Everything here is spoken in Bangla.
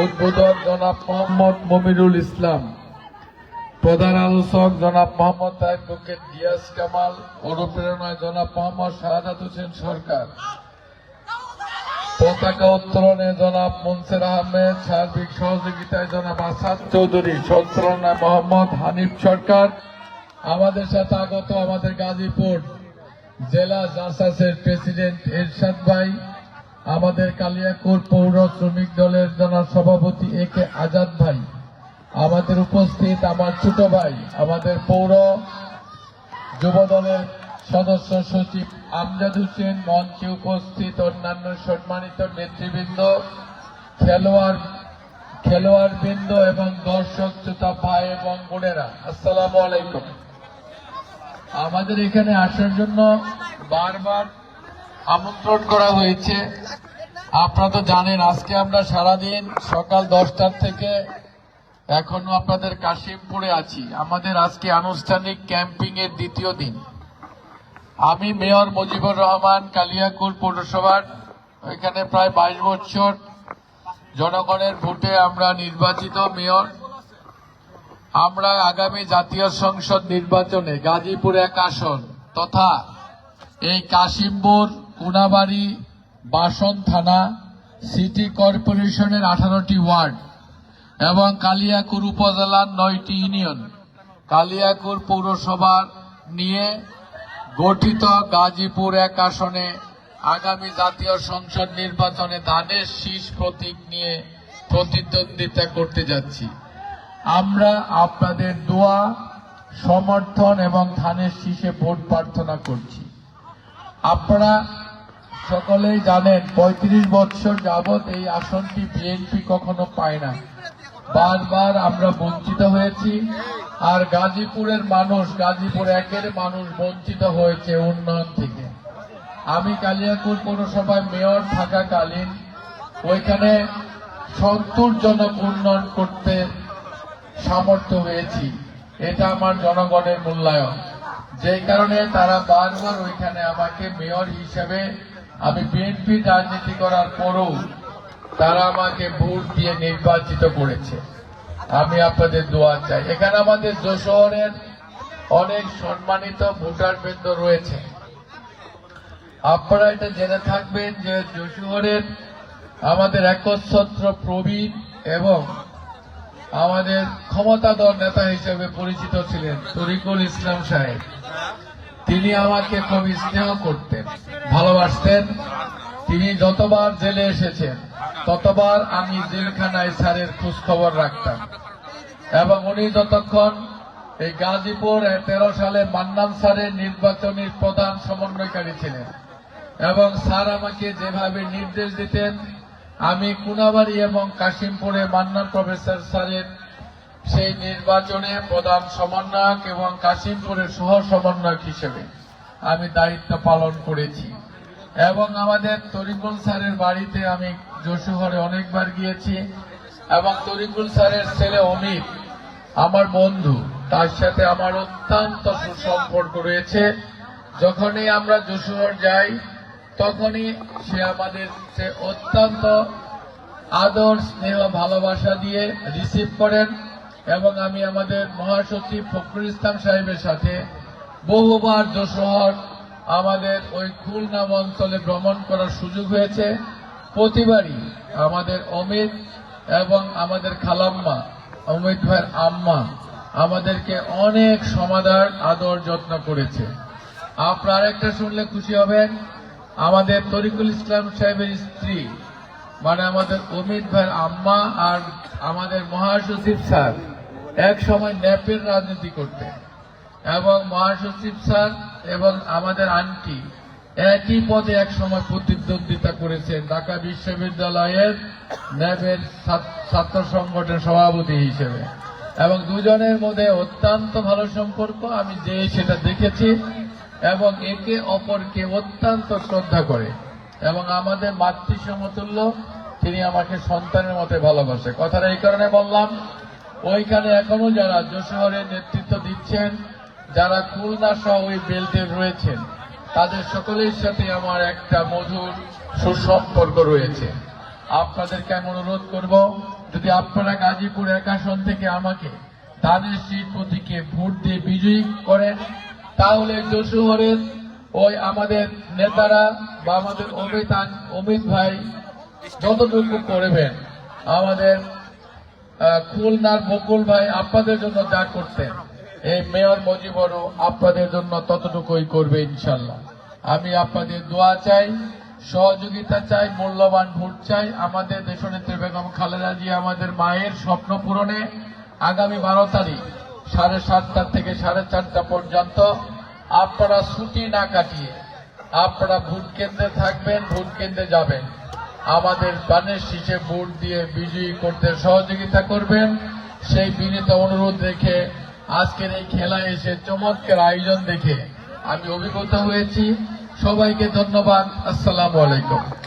উদ্বোধক জনাব মোহাম্মদ মমিরুল ইসলাম, প্রধান আলোচক জনাব মোহাম্মদ অ্যাডভোকেট ডিয়াস কামাল, অনুপ্রেরণায় জনাব মোহাম্মদ শাহাদাত হোসেন সরকার, পতাকা উত্তোলনে জনাব মনসের আহমেদ, সার্বিক সহযোগিতায় জনাব আসাদ চৌধুরী, সঞ্চালনায় মোহাম্মদ হানিফ সরকার, আমাদের সাথে আগত আমাদের গাজীপুর জেলা জাসাসের প্রেসিডেন্ট এরশাদ ভাই আমাদের কালিয়াকুর পৌর শ্রমিক দলের জনাব সভাপতি এ কে আজাদ ভাই, আমাদের উপস্থিত আমার ছোট ভাই, আমাদের পৌর যুব দলের সদস্য সচিব আমজাদ হোসেন, মঞ্চে উপস্থিত অন্যান্য সম্মানিত নেতৃবৃন্দ, খেলোয়াড় খেলোয়াড় বৃন্দ এবং দর্শক, শ্রোতা, ভাই এবং বোনেরা, আসসালামু আলাইকুম। আমাদের এখানে আসার জন্য বারবার আমন্ত্রণ করা হয়েছে। আপনারা তো জানেন, আজকে আমরা সারাদিন সকাল দশটার থেকে এখনও আপনাদের কাশিমপুরে আছি। আমাদের আজকে আনুষ্ঠানিক ক্যাম্পিং এর দ্বিতীয় দিন। আমি মেয়র মুজিবুর রহমান কালিয়াকুর পৌরসভার, এখানে প্রায় বাইশ বছর জনগণের ভোটে আমরা নির্বাচিত মেয়র। আমরা আগামী জাতীয় সংসদ নির্বাচনে গাজীপুর এক আসন তথা এই কাশিমপুর কুনাবাড়ি বাসন থানা সিটি কর্পোরেশনের আঠারোটি ওয়ার্ড এবং কালিয়াকুর উপজেলার নয়টি ইউনিয়ন। কালিয়াকুর পৌরসভার নিয়ে গঠিত গাজীপুর এক আসনে আগামী জাতীয় সংসদ নির্বাচনে ধানের শীষ প্রতীক নিয়ে প্রতিদ্বন্দ্বিতা করতে যাচ্ছি। আমরা আপনাদের দোয়া, সমর্থন এবং ধানের শীষে ভোট প্রার্থনা করছি। আপনারা সকলেই জানেন পঁয়ত্রিশ বছর যাবৎ এই আসনটি বিএনপি কখনো পায় না। বারবার আমরা বঞ্চিত হয়েছি আর গাজীপুরের মানুষ, গাজীপুর একের মানুষ বঞ্চিত হয়েছে উন্নয়ন থেকে। আমি কালিয়াকুর পৌরসভায় মেয়র থাকাকালীন ওইখানে সন্তোষজনক উন্নয়ন করতে সামর্থ্য হয়েছি এটা আমার জনগণের মূল্যায়ন। যে কারণে তারা বারবার ওইখানে আমাকে মেয়র হিসেবে আমি বিএনপি রাজনীতি করার পরও তারা আমাকে ভোট দিয়ে নির্বাচিত করেছে। আমি আপনাদের দোয়া চাই। এখানে আমাদের যশোহরের অনেক সম্মানিত ভোটার বৃন্দ রয়েছে। আপনারা এটা জেনে থাকবেন যে যশোহরের আমাদের একচ্ছত্র প্রবীণ এবং আমাদের ক্ষমতাধর নেতা হিসেবে পরিচিত ছিলেন তরিকুল ইসলাম সাহেব। তিনি আমাকে খুব স্নেহ করতেন, ভালোবাসতেন। তিনি যতবার জেলে এসেছেন, ততবার আমি জেলখানায় স্যারের খোঁজ খবর রাখতাম। এবং উনি যতক্ষণ এই গাজীপুর তেরো সালে মান্নান স্যারের নির্বাচনী প্রধান সমন্বয়কারী ছিলেন এবং স্যার আমাকে যেভাবে নির্দেশ দিতেন, আমি কুনাবাড়ি এবং কাশিমপুরে মান্নান প্রফেসর স্যারের সেই নির্বাচনে প্রধান সমন্বয়ক এবং কাশিমপুরের সহ সমন্বয়ক হিসেবে আমি দায়িত্ব পালন করেছি। এবং আমাদের তরিকুল স্যারের বাড়িতে আমি যশোহরে অনেকবার গিয়েছি। এবং তরিকুল স্যারের ছেলে অমিত, আমার বন্ধু, তার সাথে আমার অত্যন্ত সুসম্পর্ক রয়েছে। যখনই আমরা যশোহর যাই, তখনই সে আমাদের অত্যন্ত আদর, স্নেহ, ভালোবাসা দিয়ে রিসিভ করেন। এবং আমি আমাদের মহাসচিব ফখরুল ইসলাম সাহেবের সাথে বহুবার যশোহর আমাদের ওই খুলনাম অঞ্চলে ভ্রমণ করার সুযোগ হয়েছে। প্রতিবারই আমাদের অমিত এবং আমাদের খালাম্মা, অমিত ভাইয়ের আম্মা আমাদেরকে অনেক সমাধান আদর যত্ন করেছে। আপনার একটা শুনলে খুশি হবেন, আমাদের তরিকুল ইসলাম সাহেবের স্ত্রী মানে আমাদের অমিত ভাইয়ের আম্মা আর আমাদের মহাসচিব স্যার। এক সময় ন্যাপের রাজনীতি করতেন। এবং মহাসচিব স্যার এবং আমাদের আন্টি একই পদে এক সময় প্রতিদ্বন্দ্বিতা করেছেন। ঢাকা বিশ্ববিদ্যালয়ের ন্যাপের ছাত্র সংগঠন সভাপতি হিসেবে। এবং দুজনের মধ্যে অত্যন্ত ভালো সম্পর্ক, আমি যে সেটা দেখেছি। এবং একে অপরকে অত্যন্ত শ্রদ্ধা করে। এবং আমাদের মাতৃ সমতুল্য, তিনি আমাকে সন্তানের মতে ভালোবাসে। কথাটা এই কারণে বললাম ওইখানে এখনও যারা যশোহরের নেতৃত্ব দিচ্ছেন, যারা খুলনা সহ ওই বেল্টে রয়েছেন, তাদের সকলের সাথে আমার একটা মধুর সুসম্পর্ক রয়েছে। আপনাদেরকে আমি অনুরোধ করব, যদি আপনারা গাজীপুর এক আসন থেকে আমাকে ধানের সিট প্রতীকে ভোট দিয়ে বিজয়ী করেন, তাহলে যশোহরের ওই আমাদের নেতারা বা আমাদের অমিতান অমিত ভাই যতটুকু করবেন, আমাদের খুলনার বকুল ভাই আপনাদের জন্য যা করতেন। এই মেয়র মজিবরও আপনাদের জন্য ততটুকুই করবে ইনশাল্লাহ। আমি আপনাদের দোয়া চাই, সহযোগিতা চাই, মূল্যবান ভোট চাই। আমাদের দেশনেত্রী বেগম খালেদা জিয়া আমাদের মায়ের স্বপ্ন পূরণে আগামী বারো তারিখ সাড়ে সাতটা থেকে সাড়ে চারটা পর্যন্ত আপনারা ছুটি না কাটিয়ে আপনারা ভোট কেন্দ্রে থাকবেন, ভোট কেন্দ্রে যাবেন। আমাদের বানের শীষে ভোট দিয়ে বিজয়ী করতে সহযোগিতা করবেন। সেই বিনীত অনুরোধ রেখে আজকের এই খেলায় এসে চমৎকার আয়োজন দেখে আমি অভিজ্ঞতা হয়েছি। সবাইকে ধন্যবাদ। আসসালাম আলাইকুম।